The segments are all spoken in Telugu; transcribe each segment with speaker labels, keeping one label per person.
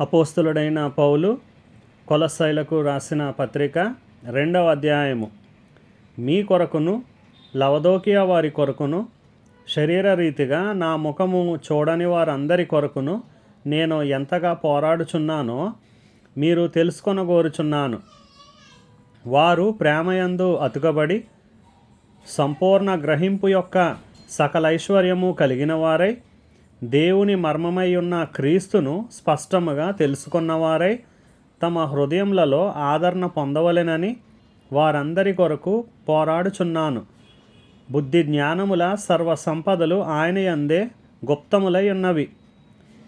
Speaker 1: అపోస్తులుడైన పౌలు కొలస్సైలకు రాసిన పత్రిక రెండవ అధ్యాయము. మీ కొరకును లవదోకియా వారి కొరకును శరీర రీతిగా నా ముఖము చూడని వారందరి కొరకును నేను ఎంతగా పోరాడుచున్నానో మీరు తెలుసుకొనగోరుచున్నాను. వారు ప్రేమయందు అతుకబడి సంపూర్ణ గ్రహింపు యొక్క సకలైశ్వర్యము కలిగిన వారై దేవుని మర్మమై ఉన్న క్రీస్తును స్పష్టముగా తెలుసుకున్నవారై తమ హృదయములలో ఆదరణ పొందవలెనని వారందరి కొరకు పోరాడుచున్నాను. బుద్ధి జ్ఞానముల సర్వ సంపదలు ఆయన అందే గుప్తములై ఉన్నవి.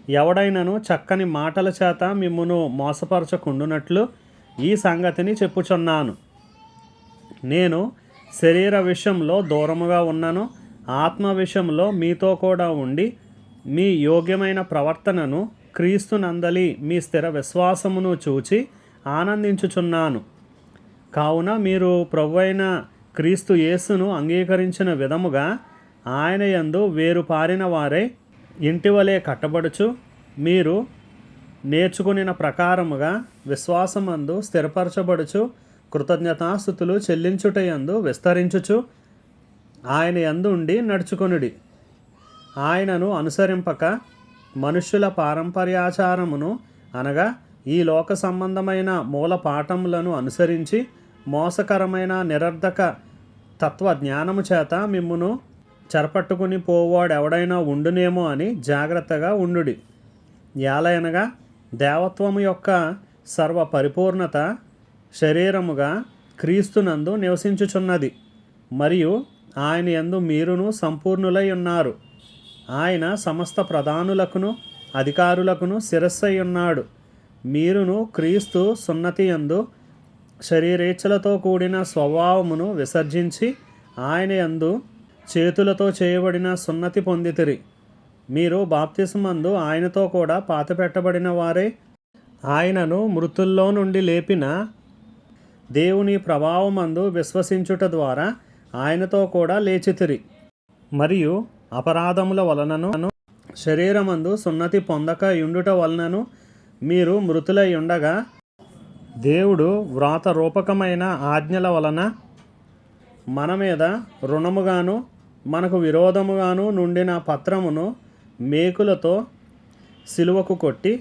Speaker 1: ఎవడైనను చక్కని మాటల చేత మిమ్మును మోసపరచకుండునట్లు ఈ సంగతిని చెప్పుచున్నాను. నేను శరీర విషయంలో దూరముగా ఉన్నను ఆత్మ విషయంలో మీతో కూడా ఉండి మీ యోగ్యమైన ప్రవర్తనను క్రీస్తునందలి మీ స్థిర విశ్వాసమును చూచి ఆనందించుచున్నాను. కావున మీరు ప్రభువైన క్రీస్తు యేసును అంగీకరించిన విధముగా ఆయన యందు వేరు పారిన వారే ఇంటివలే కట్టబడుచు మీరు నేర్చుకునిన ప్రకారముగా విశ్వాసమందు స్థిరపరచబడుచు కృతజ్ఞతాస్థుతులు చెల్లించుటయందు విస్తరించుచు ఆయన యందు ఉండి నడుచుకొనుడి. ఆయనను అనుసరింపక మనుష్యుల పారంపర్యాచారమును అనగా ఈ లోక సంబంధమైన మూల పాఠములను అనుసరించి మోసకరమైన నిరర్ధక తత్వ జ్ఞానము చేత మిమ్మును చెరపట్టుకుని పోవాడెవడైనా ఉండునేమో అని జాగ్రత్తగా ఉండుడి. యాలయనగా దేవత్వము యొక్క సర్వ పరిపూర్ణత శరీరముగా క్రీస్తునందు నివసించుచున్నది. మరియు ఆయన యందు మీరును సంపూర్ణులై ఉన్నారు. ఆయన సమస్త ప్రధానులకును అధికారులకును శిరస్సై ఉన్నాడు మీరును క్రీస్తు సున్నతి యందు శరీరేచ్ఛలతో కూడిన స్వభావమును విసర్జించి ఆయన యందు చేతులతో చేయబడిన సున్నతి పొందితిరి. మీరు బాప్తిస్మందు ఆయనతో కూడా పాతపెట్టబడిన వారే. ఆయనను మృతుల్లో నుండి లేపిన దేవుని ప్రభావమందు విశ్వసించుట ద్వారా ఆయనతో కూడా లేచితిరి. మరియు అపరాధముల వలనను శరీరమందు సున్నతి పొందక ఉండుట వలనను మీరు మృతులై ఉండగా దేవుడు వ్రాత రూపకమైన ఆజ్ఞల వలన మన మీద రుణముగాను మనకు విరోధముగాను నుండిన పత్రమును మేకులతో సిలువకు కొట్టి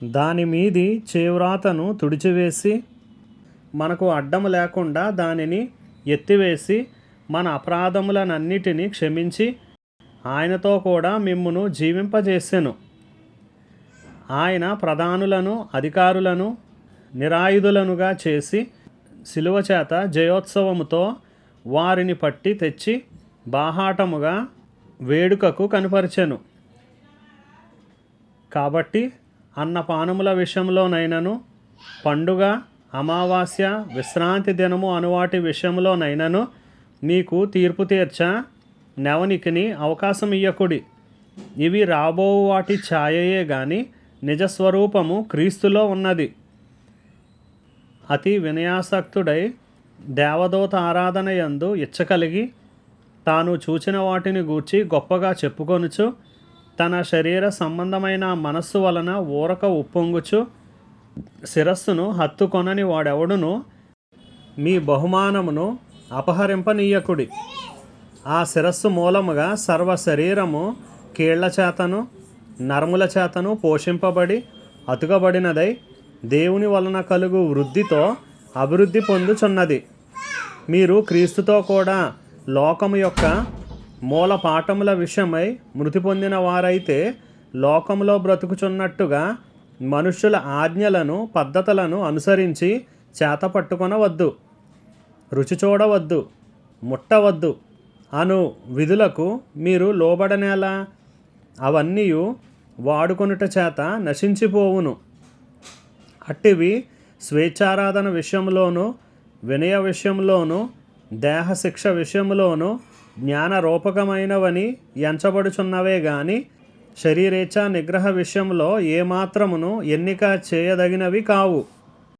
Speaker 1: దాని మీది చేవ్రాతను తుడిచివేసి మనకు అడ్డము లేకుండా దానిని ఎత్తివేసి మన అపరాధములనన్నిటినీ క్షమించి ఆయనతో కూడా మిమ్మును జీవింపజేసెను. ఆయన ప్రధానులను అధికారులను నిరాయుధులనుగా చేసి శిలువ చేత జయోత్సవముతో వారిని పట్టి తెచ్చి బాహాటముగా వేడుకకు కనుపరిచెను. కాబట్టి అన్నపానముల విషయంలోనైనను పండుగ అమావాస్య విశ్రాంతి దినము అనువాటి విషయంలోనైనను మీకు తీర్పు తీర్చ. నవనికిని అవకాశం ఇయ్యకుడి. ఇవి రాబో వాటి ఛాయయే గాని నిజస్వరూపము క్రీస్తులో ఉన్నది. అతి వినయాసక్తుడై దేవదూత ఆరాధన యందు ఇచ్చకలిగి తాను చూచిన వాటిని గూర్చి గొప్పగా చెప్పుకొనుచు తన శరీర సంబంధమైన మనస్సు వలన ఊరక ఉప్పొంగుచు శిరస్సును హత్తుకొనని వాడెవడును మీ బహుమానమును అపహరింపనీయకుడి. ఆ శిరస్సు మూలముగా సర్వ శరీరము కీళ్ళ చేతను నరముల చేతను పోషింపబడి అతుకబడినదై దేవుని వలన కలుగు వృద్ధితో అభివృద్ధి పొందుచున్నది. మీరు క్రీస్తుతో కూడా లోకము యొక్క మూల పాఠముల విషయమై మృతి పొందిన వారైతే లోకంలో బ్రతుకుచున్నట్టుగా మనుష్యుల ఆజ్ఞలను పద్ధతులను అనుసరించి చేత పట్టుకొనవద్దు రుచి చూడవద్దు ముట్టవద్దు. అను విధులకు మీరు లోబడనేలా అవన్నీ వాడుకొనుట చేత నశించిపోవును. అట్టివి స్వేచ్ఛారాధన విషయంలోను వినయ విషయంలోను దేహశిక్ష విషయంలోనూ జ్ఞానరూపకమైనవని ఎంచబడుచున్నవే గాని శరీరేచ్ఛ నిగ్రహ విషయంలో ఏమాత్రమును ఎన్నిక చేయదగినవి కావు.